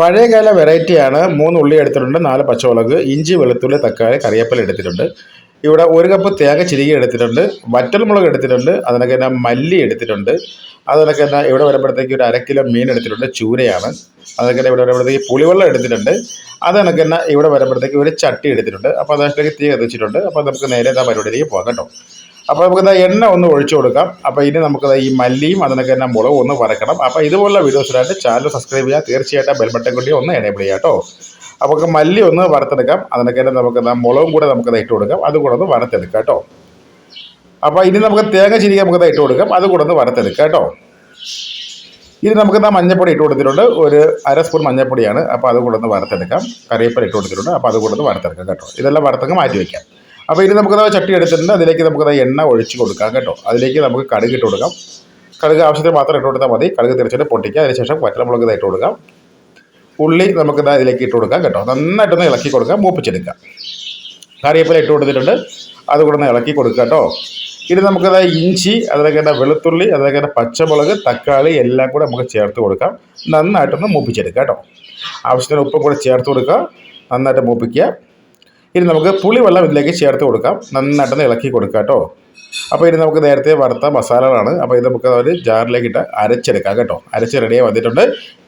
പഴയകാല വെറൈറ്റിയാണ് മൂന്ന് ഉള്ളി എടുത്തിട്ടുണ്ട് നാല് പച്ചമുളക് ഇഞ്ചി വെളുത്തുള്ളി തക്കാളി കറിവേപ്പില എടുത്തിട്ടുണ്ട്. ഇവിടെ ഒരു കപ്പ് തേങ്ങ ചിരികി എടുത്തിട്ടുണ്ട് വറ്റൽമുളക് എടുത്തിട്ടുണ്ട് അതിനൊക്കെ തന്നെ മല്ലി എടുത്തിട്ടുണ്ട്. അതിനൊക്കെ തന്നെ ഇവിടെ വരുമ്പോഴത്തേക്ക് ഒരു അരക്കിലോ കിലോ മീൻ എടുത്തിട്ടുണ്ട് ചൂരയാണ്. അതൊക്കെ തന്നെ ഇവിടെ വരുമ്പോഴത്തേക്ക് പുളിവെള്ളം എടുത്തിട്ടുണ്ട്. അതിനൊക്കെ തന്നെ ഇവിടെ വരുമ്പോഴത്തേക്ക് ഒരു ചട്ടി എടുത്തിട്ടുണ്ട്. അപ്പോൾ അതിനകത്തേക്ക് തീ കത്തിച്ചിട്ടുണ്ട്. അപ്പോൾ നമുക്ക് നേരെ ആ പരിപാടിയിലേക്ക് പോകാം കേട്ടോ. അപ്പോൾ ദാ എണ്ണ ഒന്ന് ഒഴിച്ചു കൊടുക്കാം. അപ്പോൾ ഇനി നമുക്ക് ഈ മല്ലിയും അതിനൊക്കെ തന്നെ മുളകും ഒന്ന് വറക്കണം. അപ്പോൾ ഇതുപോലുള്ള വീഡിയോസിനായിട്ട് ചാനൽ സബ്സ്ക്രൈബ് ചെയ്യുക തീർച്ചയായിട്ടും ബെൽബട്ടൻ കൂടി ഒന്ന് എനേബിൾ ചെയ്യാം കേട്ടോ അപ്പോൾ നമുക്ക് മല്ലി ഒന്ന് വറുത്തെടുക്കാം. അതിനൊക്കെ തന്നെ നമുക്ക് മുളകും കൂടെ നമുക്ക് ദാ ഇട്ട് കൊടുക്കാം. അതും കൂടെ ഒന്ന് വറുത്തെടുക്കാം കേട്ടോ അപ്പോൾ ഇനി നമുക്ക് തേങ്ങ ചിരിക്കാൻ നമുക്ക് ദാ ഇട്ട് കൊടുക്കാം. അതും കൂടെ ഒന്ന് വറുത്തെടുക്കാം കേട്ടോ ഇനി നമുക്ക് എന്താ മഞ്ഞപ്പൊടി ഇട്ട് കൊടുത്തിട്ടുണ്ട്. ഒരു അര സ്പൂൺ മഞ്ഞപ്പൊടിയാണ്. അപ്പോൾ അത് കൂടെ ഒന്ന് വറുത്തെടുക്കാം. കറിവേപ്പില ഇട്ട് കൊടുത്തിട്ടുണ്ട്. അപ്പോൾ അത് കൂടെ ഒന്ന് വറുത്തെടുക്കാം കേട്ടോ ഇതെല്ലാം വറുത്തങ്ങ് മാറ്റി വയ്ക്കാം അപ്പോൾ ഇനി നമുക്കത് ചട്ടി എടുത്തിട്ടുണ്ട്. അതിലേക്ക് നമുക്കത് എണ്ണ ഒഴിച്ച് കൊടുക്കാം കേട്ടോ. അതിലേക്ക് നമുക്ക് കടുക് ഇട്ട് കൊടുക്കാം. കടുക് ആവശ്യത്തിന് മാത്രം ഇട്ട് കൊടുത്താൽ മതി. കടുക് തിരിച്ചിട്ട് പൊട്ടിക്കുക അതിനുശേഷം പച്ചമുളക് ഇതായിട്ട് കൊടുക്കാം. ഉള്ളി നമുക്ക് ഇതിലേക്ക് ഇട്ട് കൊടുക്കാം കേട്ടോ. നന്നായിട്ടൊന്ന് ഇളക്കി കൊടുക്കാം. മൂപ്പിച്ചെടുക്കാം. കറിവേപ്പില ഇട്ട് കൊടുത്തിട്ടുണ്ട്. അതുകൂടെ ഒന്ന് ഇളക്കി കൊടുക്കുക കേട്ടോ. ഇനി നമുക്കത് ഇഞ്ചി അതിലേക്ക് തന്നെ വെളുത്തുള്ളി അതിലേക്ക് തന്നെ പച്ചമുളക് തക്കാളി എല്ലാം കൂടെ നമുക്ക് ചേർത്ത് കൊടുക്കാം. നന്നായിട്ടൊന്ന് മൂപ്പിച്ചെടുക്കാം കേട്ടോ. ആവശ്യത്തിന് ഉപ്പും കൂടെ ചേർത്ത് കൊടുക്കുക. നന്നായിട്ട് മൂപ്പിക്കുക. ഇനി നമുക്ക് പുളിവെള്ളം ഇതിലേക്ക് ചേർത്ത് കൊടുക്കാം. നന്നായിട്ടൊന്ന് ഇളക്കി കൊടുക്കുക കേട്ടോ. അപ്പോൾ ഇനി നമുക്ക് നേരത്തെ വറുത്ത മസാലകളാണ്. അപ്പോൾ ഇത് നമുക്ക് ഒരു ജാറിലേക്ക് ഇട്ട് അരച്ചെടുക്കാം കേട്ടോ. അരച്ച് റെഡിയായി വന്നിട്ടുണ്ട്.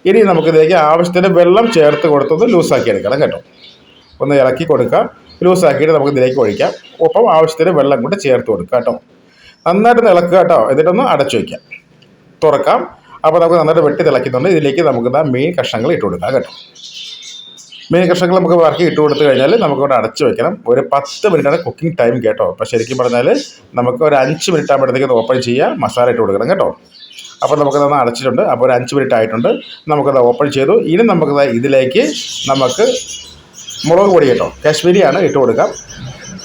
ഇനി നമുക്ക് ഇതിലേക്ക് ആവശ്യത്തിന് വെള്ളം ചേർത്ത് കൊടുത്തൊന്ന് ലൂസാക്കി എടുക്കണം കേട്ടോ. ഒന്ന് ഇളക്കി കൊടുക്കുക ലൂസാക്കിയിട്ട് നമുക്ക് ഇതിലേക്ക് ഒഴിക്കാം. ഒപ്പം ആവശ്യത്തിന് വെള്ളം കൂടെ ചേർത്ത് കൊടുക്കുക കേട്ടോ. നന്നായിട്ട് ഇളക്കുക കേട്ടോ. എന്നിട്ടൊന്ന് അടച്ചു വയ്ക്കാം. തുറക്കാം. അപ്പോൾ നമുക്ക് നന്നായിട്ട് വെട്ടി തിളയ്ക്കുന്നുണ്ട്. ഇതിലേക്ക് നമുക്ക് മീൻ കഷ്ണങ്ങൾ ഇട്ട് കൊടുക്കാം കേട്ടോ. മീൻ കഷ്ണങ്ങൾ നമുക്ക് വറക്കി ഇട്ട് കൊടുത്തു കഴിഞ്ഞാൽ നമുക്കിവിടെ അടച്ച് വെക്കണം. ഒരു പത്ത് മിനിറ്റാണ് കുക്കിംഗ് ടൈം കേട്ടോ. അപ്പോൾ ശരിക്കും പറഞ്ഞാൽ നമുക്ക് ഒരു അഞ്ച് മിനിറ്റ് ആകുമ്പോഴത്തേക്ക് ഓപ്പൺ ചെയ്യുക മസാല ഇട്ട് കൊടുക്കണം കേട്ടോ. അപ്പോൾ നമുക്കതൊന്ന് അടച്ചിട്ടുണ്ട്. അപ്പോൾ ഒരു അഞ്ച് മിനിറ്റ് ആയിട്ടുണ്ട്. നമുക്കത് ഓപ്പൺ ചെയ്തു. ഇനി നമുക്കത് ഇതിലേക്ക് നമുക്ക് മുളക് പൊടി കേട്ടോ. കാശ്മീരിയാണ് ഇട്ട് കൊടുക്കാം.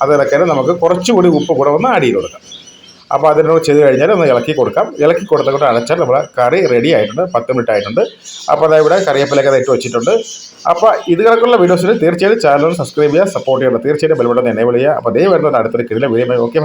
അതിലൊക്കെ നമുക്ക് കുറച്ചുകൂടി ഉപ്പ് കൂടെ ഒന്ന് ആഡ് ചെയ്ത് കൊടുക്കാം. അപ്പോൾ അതിനോട് ചെയ്ത് കഴിഞ്ഞാൽ ഒന്ന് ഇളക്കി കൊടുക്കാം. ഇളക്കി കൊടുത്തുകൊണ്ട് അടച്ചാൽ നമ്മുടെ കറി റെഡി ആയിട്ടുണ്ട് പത്ത് മിനിറ്റ് ആയിട്ടുണ്ട്. അപ്പോൾ അതായത് ഇവിടെ കറിയപ്പിലൊക്കെ ഇട്ട് വെച്ചിട്ടുണ്ട്. അപ്പോൾ ഇത് കണക്കുള്ള വീഡിയോസിന് തീർച്ചയായും ചാനൽ സബ്സ്ക്രൈബ് ചെയ്യുക സപ്പോർട്ട് ചെയ്യുക തീർച്ചയായും ബെൽബട്ടൺ എനേബിൾ ചെയ്യുക. അപ്പോൾ ദേ വരുന്നത് അടുത്തൊരു കിഴിലെ വീഡിയോ ഓക്കെ